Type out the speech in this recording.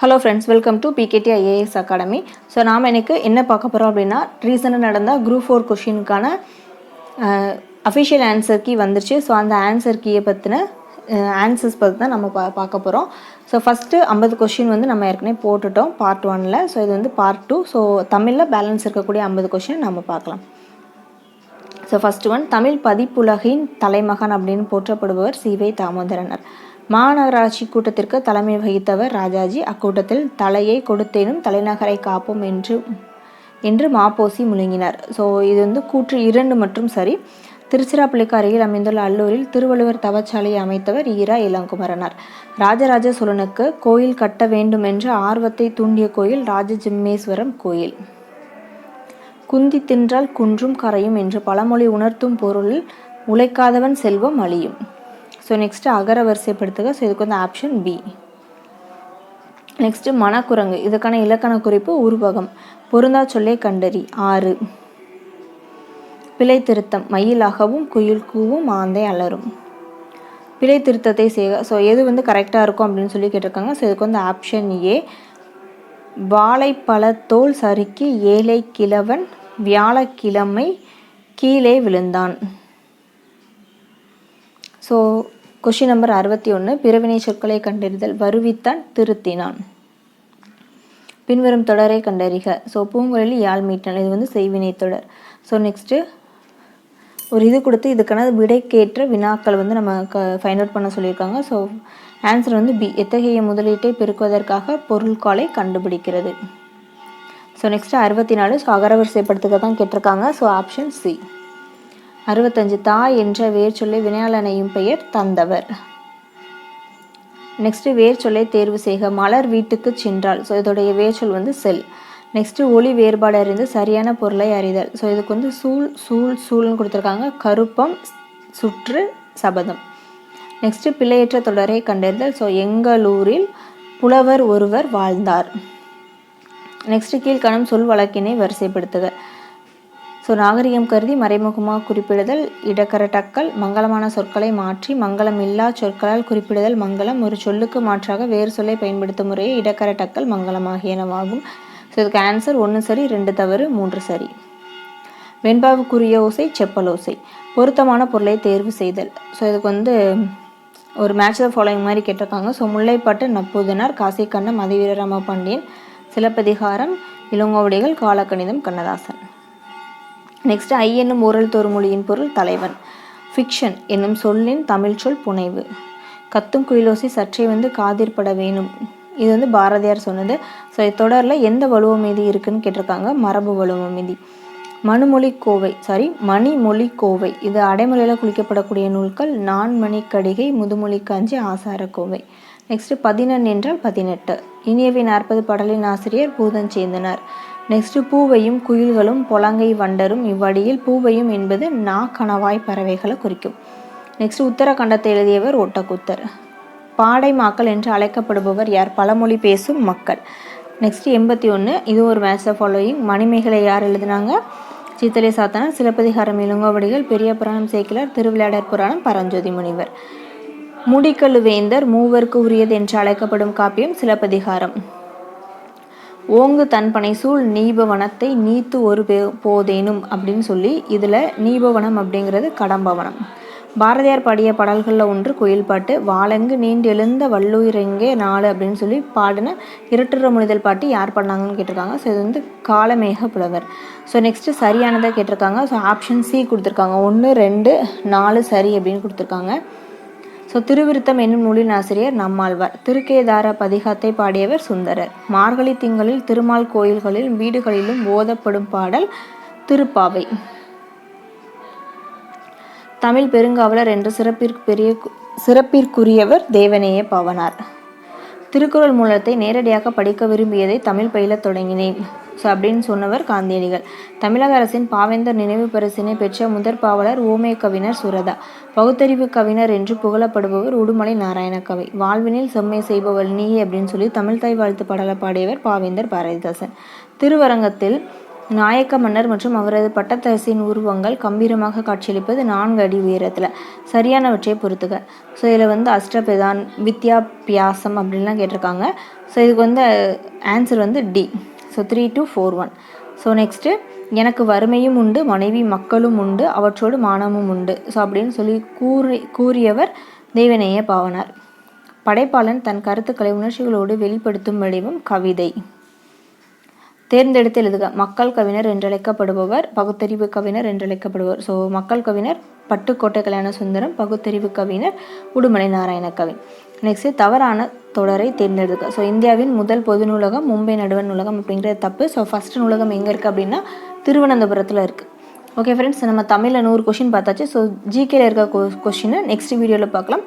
Hello friends welcome to PKD IAS academy so நாம் எனக்கு என்ன பார்க்க போகிறோம் அப்படின்னா ரீசெண்டாக நடந்த குரூப் ஃபோர் கொஷினுக்கான அஃபிஷியல் ஆன்சர் கீ வந்துருச்சு. ஸோ அந்த ஆன்சர் கீயை பற்றின ஆன்சர்ஸ் பற்றி தான் நம்ம பா பார்க்க போகிறோம் ஸோ ஃபஸ்ட்டு ஐம்பது கொஷின் வந்து நம்ம ஏற்கனவே போட்டுட்டோம் பார்ட் ஒனில் ஸோ இது வந்து பார்ட் டூ ஸோ தமிழில் பேலன்ஸ் இருக்கக்கூடிய ஐம்பது கொஷின் நம்ம பார்க்கலாம். ஸோ ஃபஸ்ட்டு ஒன் தமிழ் பதிப்புலகின் தலைமகன் அப்படின்னு போற்றப்படுபவர் சிவை தாமோதரனர் மாநகராட்சி கூட்டத்திற்கு தலைமை வகித்தவர் ராஜாஜி. அக்கூட்டத்தில் தலையை கொடுத்தேனும் தலைநகரை காப்போம் என்று என்று மாப்போசி முழுங்கினார். ஸோ இது வந்து கூற்று இரண்டு மற்றும் சரி. திருச்சிராப்பள்ளிக்கு அருகில் அமைந்துள்ள அல்லூரில் திருவள்ளுவர் தவச்சாலையை அமைத்தவர் ஈரா இளங்குமரனார். ராஜராஜ சோழனுக்கு கோயில் கட்ட வேண்டும் என்ற ஆர்வத்தை தூண்டிய கோயில் ராஜஜிம்மேஸ்வரம் கோயில். குந்தி தின்றால் குன்றும் கரையும் என்று பழமொழி உணர்த்தும் பொருளில் உழைக்காதவன் செல்வம் அழியும். ஸோ நெக்ஸ்ட்டு அகர வரிசைப்படுத்துக. ஸோ இதுக்கு வந்து ஆப்ஷன் பி நெக்ஸ்ட்டு மணக்குரங்கு இதுக்கான இலக்கண குறிப்பு உருவகம். பொருந்தா சொல்லை கண்டறி. ஆறு. பிழை திருத்தம் மயிலாகவும் குயில் கூவும் ஆந்தை அலரும். பிழை திருத்தத்தை செய்க. ஸோ எது வந்து கரெக்டாக இருக்கும் அப்படின்னு சொல்லி கேட்டிருக்காங்க. ஸோ இதுக்கு வந்து ஆப்ஷன் ஏ வாழைப்பழத்தோல் சறுக்கி ஏழை கிழவன் வியாழக்கிழமை கீழே விழுந்தான். ஸோ கொஷின் நம்பர் அறுபத்தி ஒன்று பிறவினை சொற்களை கண்டறிதல் வருவித்தான் திருத்தினான். பின்வரும் தொடரை கண்டறிக. ஸோ பூங்குழலி யாழ் மீட்டல். இது வந்து செய்வினை தொடர். ஸோ நெக்ஸ்ட்டு ஒரு இது கொடுத்து இதுக்கான விடைக்கேற்ற வினாக்கள் வந்து நம்ம க ஃபைண்ட் அவுட் பண்ண சொல்லியிருக்காங்க. ஸோ ஆன்சர் வந்து பி எத்தகைய முதலீட்டை பெருக்குவதற்காக பொருள்காலை கண்டுபிடிக்கிறது? ஸோ நெக்ஸ்ட்டு அறுபத்தி நாலு ஸோ அகரவரிசைப்படுத்துக்க தான் கேட்டிருக்காங்க. ஸோ ஆப்ஷன் சி அறுபத்தஞ்சு தாய் என்ற வேர் சொல்லை வினையாளனையும் பெயர் தந்தவர். நெக்ஸ்ட்டு வேர் சொல்லை தேர்வு செய்க. மலர் வீட்டுக்கு சென்றால். ஸோ இதோடைய வேர் சொல் வந்து செல். நெக்ஸ்ட்டு ஒளி வேறுபாடு அறிந்து சரியான பொருளை அறிதல். ஸோ இதுக்கு வந்து சூழ் சூழ் சூழ்னு கொடுத்துருக்காங்க. கருப்பம் சுற்று சபதம். நெக்ஸ்ட்டு பிள்ளையற்ற தொடரை கண்டறிதல். ஸோ எங்களூரில் புலவர் ஒருவர் வாழ்ந்தார். நெக்ஸ்ட்டு கீழ்கணம் சொல் வழக்கினை வரிசைப்படுத்துக. ஸோ நாகரிகம் கருதி மறைமுகமாக குறிப்பிடுதல் இடக்கரட்டக்கள் மங்களமான சொற்களை மாற்றி மங்களம் இல்லா சொற்களால் குறிப்பிடுதல் மங்களம் ஒரு சொல்லுக்கு மாற்றாக வேறு சொல்லை பயன்படுத்தும் முறையே இடக்கரட்டக்கள் மங்களம் ஆகியனவாகும். ஸோ இதுக்கு ஆன்சர் ஒன்று சரி ரெண்டு தவறு மூன்று சரி. வெண்பாவுக்குரிய ஓசை செப்பல் ஓசை. பொருத்தமான பொருளை தேர்வு செய்தல். ஸோ இதுக்கு வந்து ஒரு மேட்ச் த ஃபாலோயிங் மாதிரி கேட்டிருக்காங்க. ஸோ முல்லைப்பாட்டு நப்பூதனார் காசிக்கண்ணம் மதிவீரராம பாண்டியன் சிலப்பதிகாரம் இளங்கோவடிகள் காலக்கணிதம் கண்ணதாசன். நெக்ஸ்ட் ஐ என்னும் ஓரல் மொழியின் பொருள் தலைவன். ஃபிக்ஷன் என்னும் சொல்லின் தமிழ் சொல் புனைவு. கத்தும் குயிலோசி சற்றே வந்து காதிற்பட வேணும். இது வந்து பாரதியார் சொன்னது. ஸோ தொடரில் எந்த வலுவ மீதி இருக்குன்னு கேட்டிருக்காங்க? மரபு வலுவ மீதி. மனுமொழி கோவை. சாரி மணிமொழி கோவை. இது அடைமொழியில் குளிக்கப்படக்கூடிய நூல்கள். நான்மணி கடிகை முதுமொழி காஞ்சி ஆசார கோவை. நெக்ஸ்ட் பதினெண் என்றால் பதினெட்டு. இனியவை நாற்பது படலின் ஆசிரியர் பூதஞ்சேந்தனர். நெக்ஸ்ட்டு பூவையும் குயில்களும் பொலங்கை வண்டரும் இவ்வடியில் பூவையும் என்பது நா கணவாய் பறவைகளை குறிக்கும். நெக்ஸ்ட் உத்தரகண்டத்தை எழுதியவர் ஒட்டக்குத்தர் பாடை மாக்கள் என்று அழைக்கப்படுபவர் யார்? பழமொழி பேசும் மக்கள். நெக்ஸ்ட் எண்பத்தி ஒன்று இது ஒரு மேட்ச் ஃபாலோயிங் மணிமேகலை யார் எழுதினாங்க? சித்தலை சாத்தனா சிலப்பதிகாரம் இளங்கோவடிகள் பெரிய புராணம் சேக்கிலார் திருவிளையாடற் புராணம் பரஞ்சோதி முனிவர். முடிக்கழுவேந்தர் மூவருக்கு உரியது என்று அழைக்கப்படும் காப்பியம் சிலப்பதிகாரம். ஓங்கு தன்பனை சூழ் நீபவனத்தை நீத்து ஒரு போதேனும் அப்படின்னு சொல்லி இதில் நீபவனம் அப்படிங்கிறது கடம்பவனம். பாரதியார் பாடிய பாடல்களில் ஒன்று குயில் பாட்டு வாழங்கு நீண்டெழுந்த வள்ளுயிரெங்கே நாலு அப்படின்னு சொல்லி பாடின இரட்டுற முனிதல் பாட்டு யார் பண்ணாங்கன்னு கேட்டிருக்காங்க. ஸோ இது வந்து காலமேக புலவர். ஸோ நெக்ஸ்ட்டு சரியானதாக கேட்டிருக்காங்க. ஸோ ஆப்ஷன் சி கொடுத்துருக்காங்க. ஒன்று ரெண்டு நாலு சரி அப்படின்னு கொடுத்துருக்காங்க. ஸோ திருவிருத்தம் என்னும் நூலின் ஆசிரியர் நம்மாழ்வார். திருக்கேதார பதிகத்தை பாடியவர் சுந்தரர். மார்கழி திங்களில் திருமால் கோயில்களில் வீடுகளிலும் ஓதப்படும் பாடல் திருப்பாவை. தமிழ் பெருங்காவலர் என்ற சிறப்பிற்கு பெரிய சிறப்பிற்குரியவர் தேவனேய பவனார். திருக்குறள் மூலத்தை நேரடியாக படிக்க விரும்பியதை தமிழ் பயிலத் தொடங்கினேன். ஸோ அப்படின்னு சொன்னவர் காந்தியடிகள். தமிழக அரசின் பாவேந்தர் நினைவு பரிசினை பெற்ற முதற் பாவலர் ஓமே கவிஞர் சுரதா. பகுத்தறிவு கவிஞர் என்று புகழப்படுபவர் உடுமலை நாராயணகவி வாழ்வினில் செம்மை செய்பவள் நீ அப்படின்னு சொல்லி தமிழ் தாய் வாழ்த்து பாடலை பாடியவர் பாவேந்தர் பாரதிதாசன். திருவரங்கத்தில் நாயக்க மன்னர் மற்றும் அவரது பட்டத்தரசின் உருவங்கள் கம்பீரமாக காட்சியளிப்பது நான்கு அடி உயரத்தில். சரியானவற்றை பொறுத்துக. ஸோ இதில் வந்து அஷ்டபிதான் வித்யாபியாசம் அப்படின்லாம் கேட்டிருக்காங்க. ஸோ இதுக்கு வந்து ஆன்சர் வந்து D so three two four one so next எனக்கு வறுமையும் உண்டு மனைவி மக்களும் உண்டு அவற்றோடு மானமும் உண்டு. ஸோ அப்படின்னு சொல்லி கூறி கூறியவர் தெய்வநேய பாவனார். படைப்பாளன் தன் கருத்துக்களை உணர்ச்சிகளோடு வெளிப்படுத்தும் வடிவம் கவிதை. தேர்ந்தெடுத்து எழுதுக. மக்கள் கவிஞர் என்றழைக்கப்படுபவர் பகுத்தறிவு கவிஞர் என்றழைக்கப்படுபவர். ஸோ மக்கள் கவிஞர் பட்டுக்கோட்டை கல்யாண சுந்தரம் பகுத்தறிவு கவிஞர் உடுமலை நாராயண கவின் நெக்ஸ்ட்டு தவறான தொடரை தேர்ந்தெடுக்க ஸோ இந்தியாவின் முதல் பொது நூலகம் மும்பை நடுவன் நூலகம் அப்படிங்கிறது தப்பு. ஸோ ஃபஸ்ட் நூலகம் எங்கே இருக்குது அப்படின்னா திருவனந்தபுரத்தில் இருக்குது ஓகே ஃப்ரெண்ட்ஸ் நம்ம தமிழில் நூறு கொஷின் பார்த்தாச்சு. ஸோ ஜிகேல இருக்க கொ கொஷினை நெக்ஸ்ட் வீடியோவில் பார்க்கலாம்.